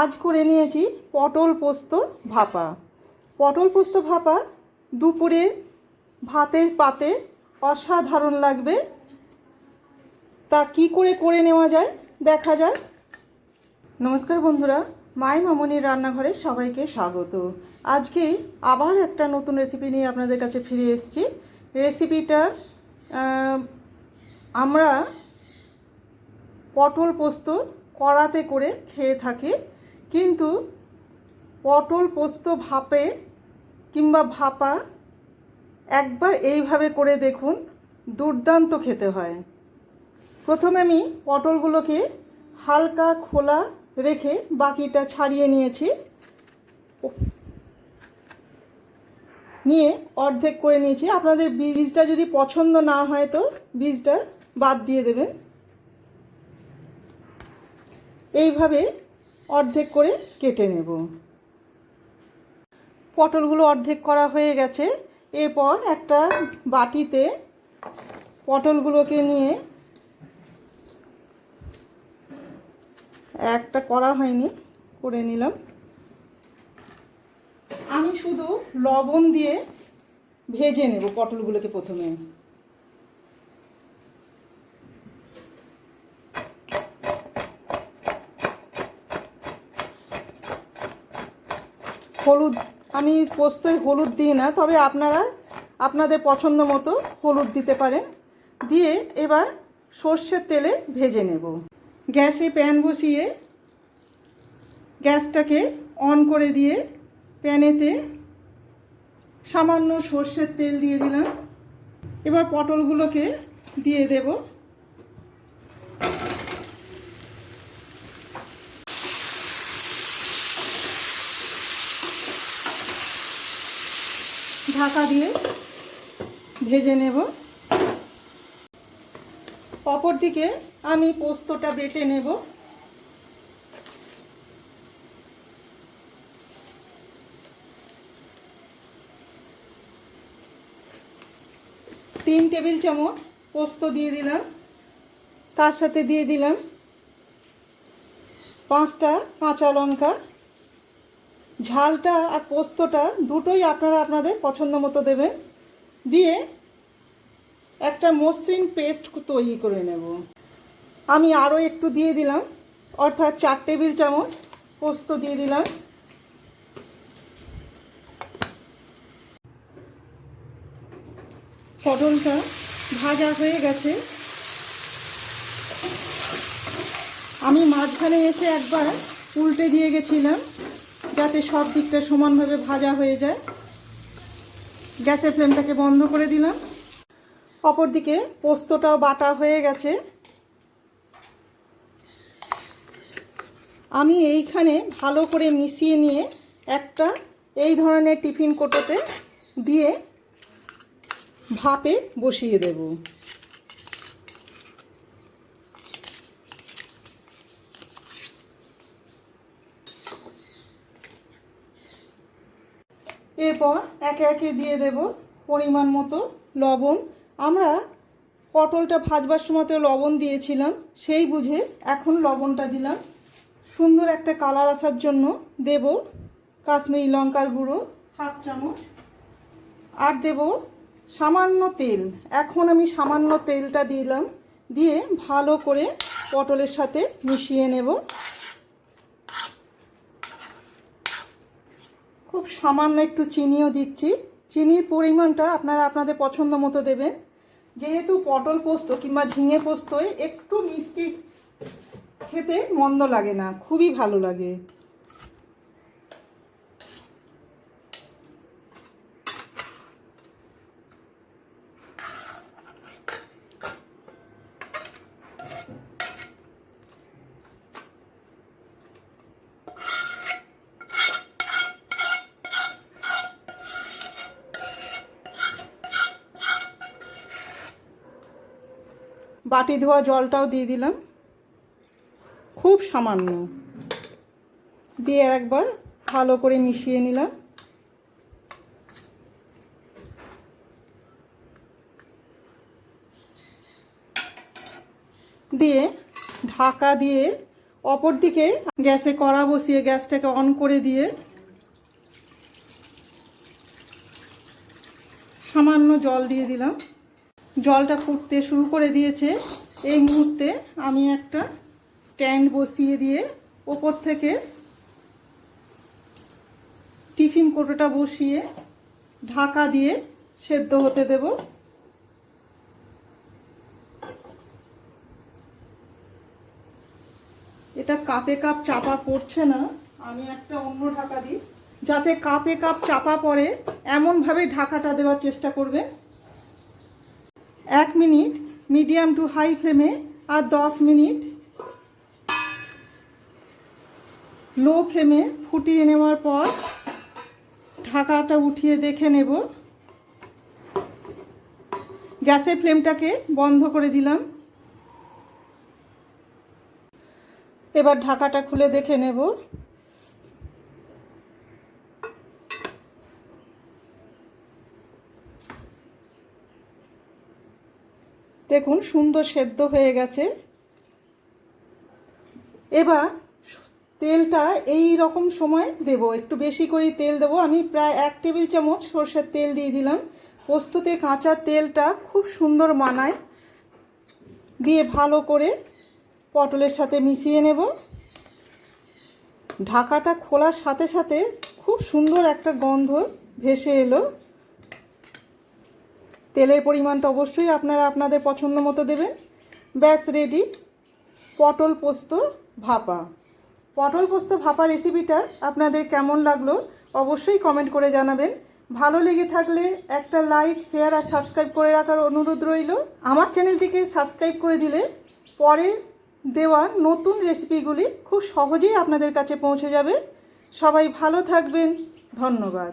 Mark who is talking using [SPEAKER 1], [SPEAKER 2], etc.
[SPEAKER 1] আজ করে নিয়েছি পটল পোস্ত ভাপা। পটল পোস্ত ভাপা দুপুরে ভাতের পাতে অসাধারণ লাগবে। তা কি করে করে নেওয়া যায় দেখা যায় নমস্কার বন্ধুরা, মাই মামনির রান্নাঘরে সবাইকে স্বাগত। আজকে আবার একটা নতুন রেসিপি নিয়ে আপনাদের কাছে ফিরে এসেছি। রেসিপিটা আমরা পটল পোস্ত কড়াতে করে খেয়ে থাকি। কিন্তু পটল পোস্ত ভাপে কিংবা ভাপা একবার এইভাবে করে দেখুন, দুর্দান্ত খেতে হয়। প্রথমে আমি পটলগুলোকে হালকা খোলা রেখে বাকিটা ছাড়িয়ে নিয়েছি। নিয়ে অর্ধেক করে নিয়েছি। আপনাদের বীজটা যদি পছন্দ না হয় তো বীজটা বাদ দিয়ে দেবেন। এইভাবে অর্ধেক করে কেটে নেব। পটলগুলো অর্ধেক করা হয়ে গেছে। এরপর একটা বাটিতে পটলগুলোকে নিয়ে একটা করা হয়নি, করে নিলাম। আমি শুধু লবণ দিয়ে ভেজে নেব পটলগুলোকে প্রথমে। হলুদ, আমি পোস্তয় হলুদ দিই না, তবে আপনারা আপনাদের পছন্দ মতো হলুদ দিতে পারেন। দিয়ে এবার সর্ষের তেলে ভেজে নেব। গ্যাসে প্যান বসিয়ে গ্যাসটাকে অন করে দিয়ে প্যানেতে সামান্য সর্ষের তেল দিয়ে দিলাম। এবার পটলগুলোকে দিয়ে দেব। ঢাকা দিয়ে ভেজে নেব। অপর দিকে আমি পোস্তটা বেটে নেব। তিন টেবিল চামচ পোস্ত দিয়ে দিলাম। তার সাথে দিয়ে দিলাম পাঁচটা কাঁচা লঙ্কা ঝালটা আর পোস্তটা দুটোই আপনারা আপনাদের পছন্দ মতো দেবেন। দিয়ে একটা মসৃণ পেস্ট তৈরি করে নেব। আমি আরও একটু দিয়ে দিলাম, অর্থাৎ চার টেবিল চামচ পোস্ত দিয়ে দিলাম। পটলটা ভাজা হয়ে গেছে। আমি মাঝখানে এসে একবার উল্টে দিয়ে গেছিলাম। যাতে সব দিকটা সমানভাবে ভাজা হয়ে যায়। গ্যাসের ফ্লেমটাকে বন্ধ করে দিলাম। অপরদিকে পোস্তটাও বাটা হয়ে গেছে। আমি এইখানে ভালো করে মিশিয়ে নিয়ে একটা এই ধরনের টিফিন কোটোতে দিয়ে ভাপে বসিয়ে দেব। এরপর একে একে দিয়ে দেব পরিমাণ মতো লবণ। আমরা পটলটা ভাজবার সময়তে লবণ দিয়েছিলাম, সেই বুঝে এখন লবণটা দিলাম। সুন্দর একটা কালার আসার জন্য দেব কাশ্মীরি লঙ্কার গুঁড়ো, হাফ চামচ। আর দেব সামান্য তেল। এখন আমি সামান্য তেলটা দিলাম, দিয়ে ভালো করে পটলের সাথে মিশিয়ে নেব। খুব সামান্য একটু চিনিও দিচ্ছি। চিনির পরিমাণটা আপনারা আপনাদের পছন্দ মতো দেবেন। যেহেতু পটল পোস্ত কিংবা ঝিঙে পোস্তয় একটু মিষ্টি খেতে মন্দ লাগে না, খুবই ভালো লাগে। বাটি ধোয়া জলটাও দিয়ে দিলাম। খুব সামান্য। দিয়ে একবার ভালো করে মিশিয়ে নিলাম। দিয়ে ঢাকা দিয়ে অপর দিকে গ্যাসে কড়া বসিয়ে গ্যাসটাকে অন করে দিয়ে সামান্য জল দিয়ে দিলাম। জলটা ফুটতে শুরু করে দিয়েছে। এই মুহূর্তে আমি একটা স্ট্যান্ড বসিয়ে দিয়ে ওপর থেকে টিফিন কোটোটা বসিয়ে ঢাকা দিয়ে সেদ্ধ হতে দেব। এটা কাপে কাপ চাপা পড়ছে না, আমি একটা অন্য ঢাকা দিই। যাতে কাপে কাপ চাপা পড়ে, এমনভাবে ঢাকাটা দেওয়ার চেষ্টা করবে। এক মিনিট মিডিয়াম টু হাই ফ্লেমে আর দশ মিনিট। লো ফ্লেমে ফুটিয়ে নেওয়ার পর ঢাকাটা উঠিয়ে দেখে নেব। গ্যাসের ফ্লেমটাকে বন্ধ করে দিলাম। এবার ঢাকাটা খুলে দেখে নেব। দেখুন, সুন্দর সেদ্ধ হয়ে গেছে। এবার তেলটা এই রকম সময় দেব। একটু বেশি করেই তেল দেবো। আমি প্রায় এক টেবিল চামচ সর্ষের তেল দিয়ে দিলাম। পোস্ততে কাঁচা তেলটা খুব সুন্দর মানায়। দিয়ে ভালো করে পটলের সাথে মিশিয়ে নেব। ঢাকাটা খোলার সাথে সাথে খুব সুন্দর একটা গন্ধ ভেসে এলো। তেলের পরিমাণটা অবশ্যই আপনারা আপনাদের পছন্দ মতো দেবেন। ব্যাস রেডি পটল পোস্ত ভাপা। পটল পোস্ত ভাপা রেসিপিটা আপনাদের কেমন লাগল অবশ্যই কমেন্ট করে জানাবেন। ভালো লেগে থাকলে একটা লাইক শেয়ার আর সাবস্ক্রাইব করে রাখার অনুরোধ রইল। আমার চ্যানেলটিকে সাবস্ক্রাইব করে দিলে পরে দেওয়া নতুন রেসিপিগুলি খুব সহজেই আপনাদের কাছে পৌঁছে যাবে। সবাই ভালো থাকবেন। ধন্যবাদ।